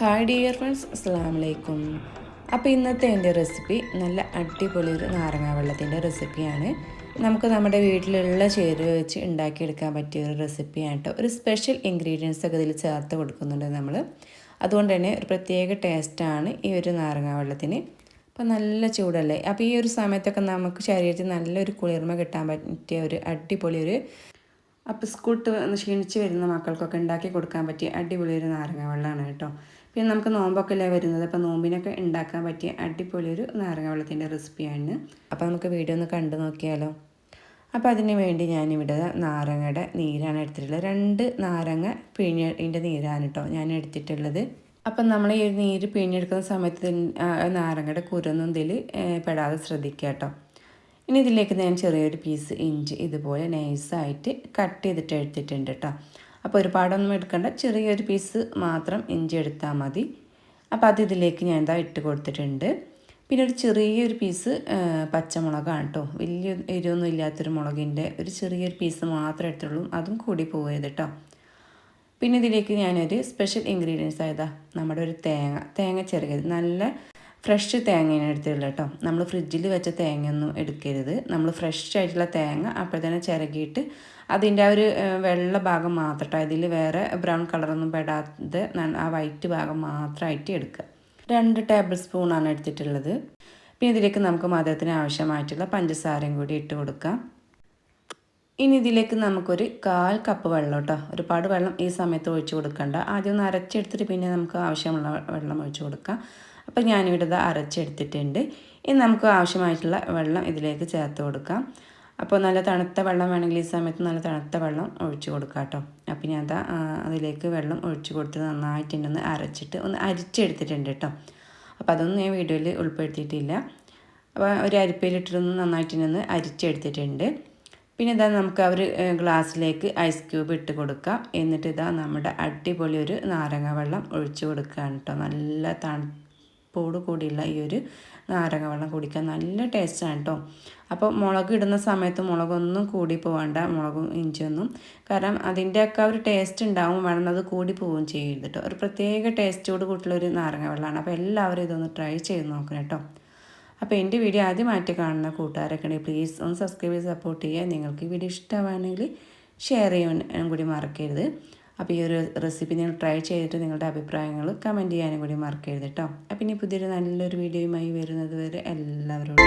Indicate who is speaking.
Speaker 1: Hi dear friends അസ്സാം വലൈക്കും അപ്പോൾ ഇന്നത്തെ എന്റെ റെസിപ്പി നല്ല അടിപൊളി ഒരു നാരങ്ങ വെള്ളത്തിന്റെ റെസിപ്പിയാണ് നമുക്ക് നമ്മുടെ വീട്ടിലുള്ള ചേരുവ വെച്ച് ഉണ്ടാക്കിയെടുക്കാൻ പറ്റിയ ഒരു റെസിപ്പിയാണ് ഒരു സ്പെഷ്യൽ ഇൻഗ്രീഡിയൻസ് ഒക്കെ ഇതിൽ ചേർത്ത് കൊടുക്കുന്നുണ്ട് നമ്മൾ അതുകൊണ്ട് തന്നെ ഒരു പ്രത്യേക ടേസ്റ്റാണ് ഈ ഒരു നാരങ്ങ വെള്ളത്തിന്. അപ്പോൾ നല്ല ചൂടല്ലേ? അപ്പോൾ ഈ ഒരു സമയത്തൊക്കെ നമുക്ക് ശരീരത്തിൽ നല്ലൊരു കുളിർമ കിട്ടാൻ പറ്റിയ ഒരു അടിപൊളി ഒരു അപ്പോൾ സ്കൂൾ ക്ഷീണിച്ച് വരുന്ന മക്കൾക്കൊക്കെ ഉണ്ടാക്കി കൊടുക്കാൻ പറ്റിയ അടിപൊളി ഒരു നാരങ്ങ വെള്ളമാണ് കേട്ടോ. പിന്നെ നമുക്ക് നോമ്പൊക്കെ അല്ലേ വരുന്നത് അപ്പോൾ നോമ്പിനൊക്കെ ഉണ്ടാക്കാൻ പറ്റിയ അടിപൊളി ഒരു നാരങ്ങ വെള്ളത്തിന്റെ റെസിപ്പിയാണ്. അപ്പോൾ നമുക്ക് വീഡിയോ ഒന്ന് കണ്ടു നോക്കിയാലോ? അപ്പോൾ അതിന് വേണ്ടി ഞാനിവിടെ നാരങ്ങയുടെ നീരാണ് എടുത്തിട്ടുള്ളത്. രണ്ട് നാരങ്ങ പിഴിഞ്ഞതിന്റെ നീരാണ് കേട്ടോ ഞാൻ എടുത്തിട്ടുള്ളത്. അപ്പം നമ്മൾ ഈ നീര് പിഴിഞ്ഞെടുക്കുന്ന സമയത്ത് നാരങ്ങയുടെ കുരൊന്നും ഇതിൽ പെടാതെ ശ്രദ്ധിക്കുക കേട്ടോ. ഇനി ഇതിലേക്ക് ഞാൻ ചെറിയൊരു പീസ് ഇഞ്ചി ഇതുപോലെ നൈസായിട്ട് കട്ട് ചെയ്തിട്ട് എടുത്തിട്ടുണ്ട് കേട്ടോ അപ്പോൾ ഒരുപാടൊന്നും എടുക്കേണ്ട. ചെറിയൊരു പീസ് മാത്രം ഇഞ്ചി എടുത്താൽ മതി. അപ്പോൾ അത് ഇതിലേക്ക് ഞാൻ എന്താ ഇട്ട് കൊടുത്തിട്ടുണ്ട്. പിന്നെ ഒരു ചെറിയൊരു പീസ് പച്ചമുളകാണ് കേട്ടോ വലിയ എരിവൊന്നും ഇല്ലാത്തൊരു മുളകിന്റെ ഒരു ചെറിയൊരു പീസ് മാത്രമേ എടുത്തുള്ളൂ. അതും കൂടി പോയത് കേട്ടോ പിന്നെ ഇതിലേക്ക് ഞാനൊരു സ്പെഷ്യൽ ഇൻഗ്രീഡിയൻസ് ആയതാ. നമ്മുടെ ഒരു തേങ്ങ തേങ്ങ ചെറിയത് നല്ല ഫ്രഷ് തേങ്ങയാണ് എടുത്തിട്ടുള്ളത് കേട്ടോ. നമ്മൾ ഫ്രിഡ്ജിൽ വെച്ച തേങ്ങയൊന്നും എടുക്കരുത്. നമ്മൾ ഫ്രഷ് ആയിട്ടുള്ള തേങ്ങ അപ്പോൾ തന്നെ ചിരകിയിട്ട് അതിന്റെ ആ ഒരു വെള്ള ഭാഗം മാത്രം അതിൽ വേറെ ബ്രൗൺ കളറൊന്നും പെടാതെ ആ വൈറ്റ് ഭാഗം മാത്രമായിട്ട് എടുക്കുക. രണ്ട് ടേബിൾ സ്പൂണാണ് എടുത്തിട്ടുള്ളത്. പിന്നെ ഇതിലേക്ക് നമുക്ക് മധുരത്തിന് ആവശ്യമായിട്ടുള്ള പഞ്ചസാരയും കൂടി ഇട്ട് കൊടുക്കാം. ഇനി ഇതിലേക്ക് നമുക്കൊരു കാൽ കപ്പ് വെള്ളം കേട്ടോ. ഒരുപാട് വെള്ളം ഈ സമയത്ത് ഒഴിച്ചു കൊടുക്കണ്ട. ആദ്യം ഒന്ന് അരച്ചെടുത്തിട്ട് പിന്നെ നമുക്ക് ആവശ്യമുള്ള വെള്ളം ഒഴിച്ചു കൊടുക്കാം. അപ്പോൾ ഞാനിവിടെ ഇത് അരച്ചെടുത്തിട്ടുണ്ട്. ഇനി നമുക്ക് ആവശ്യമായിട്ടുള്ള വെള്ളം ഇതിലേക്ക് ചേർത്ത് കൊടുക്കാം. അപ്പോൾ നല്ല തണുത്ത വെള്ളം വേണമെങ്കിൽ ഈ സമയത്ത് നല്ല തണുത്ത വെള്ളം ഒഴിച്ച് കൊടുക്കാം കേട്ടോ. അപ്പോൾ ഞാൻ അതാ അതിലേക്ക് വെള്ളം ഒഴിച്ച് കൊടുത്ത് നന്നായിട്ടുണ്ടെന്ന് അരച്ചിട്ട് ഒന്ന് അരിച്ചെടുത്തിട്ടുണ്ട് കേട്ടോ. അപ്പോൾ അതൊന്നും ഞാൻ വീഡിയോയിൽ ഉൾപ്പെടുത്തിയിട്ടില്ല. അപ്പോൾ ഒരു അരിപ്പയിലിട്ടിട്ടൊന്ന് നന്നായിട്ടുണ്ടെന്ന് അരിച്ചെടുത്തിട്ടുണ്ട്. പിന്നെ ഇതാ നമുക്ക് ഒരു ഗ്ലാസ്സിലേക്ക് ഐസ് ക്യൂബ് ഇട്ട് കൊടുക്കാം. എന്നിട്ട് ഇതാ നമ്മുടെ അടിപൊളി ഒരു നാരങ്ങ വെള്ളം ഒഴിച്ച് കൊടുക്കുകയാണ് കേട്ടോ. നല്ല തണുപ്പോട് കൂടിയുള്ള ഈ ഒരു നാരങ്ങ വെള്ളം കുടിക്കാൻ നല്ല ടേസ്റ്റാണ് കേട്ടോ അപ്പോൾ മുളക് ഇടുന്ന സമയത്ത് മുളകൊന്നും കൂടി പോകണ്ട മുളകും ഇഞ്ചിയൊന്നും. കാരണം അതിന്റെയൊക്കെ ഒരു ടേസ്റ്റ് ഉണ്ടാവും വേണം അത് കൂടി പോവുകയും ചെയ്യരുത് കേട്ടോ ഒരു പ്രത്യേക ടേസ്റ്റോട് കൂട്ടുള്ള ഒരു നാരങ്ങ വെള്ളമാണ്. അപ്പോൾ എല്ലാവരും ഇതൊന്ന് ട്രൈ ചെയ്ത് നോക്കണം കേട്ടോ അപ്പോൾ എന്റെ വീഡിയോ ആദ്യം ആദ്യമായിട്ട് കാണുന്ന കൂട്ടുകാരൊക്കെ ഉണ്ടെങ്കിൽ പ്ലീസ് ഒന്ന് സബ്സ്ക്രൈബ് ചെയ്ത് സപ്പോർട്ട് ചെയ്യുക. നിങ്ങൾക്ക് ഈ വീഡിയോ ഇഷ്ടമാണെങ്കിൽ ഷെയർ ചെയ്യാനും കൂടി മറക്കരുത്. അപ്പോൾ ഈ ഒരു റെസിപ്പി നിങ്ങൾ ട്രൈ ചെയ്തിട്ട് നിങ്ങളുടെ അഭിപ്രായങ്ങൾ കമന്റ് ചെയ്യാനും കൂടി മറക്കരുത് കേട്ടോ അപ്പം ഇനി പുതിയൊരു നല്ലൊരു വീഡിയോയുമായി വരുന്നത് വരെ എല്ലാവരോടും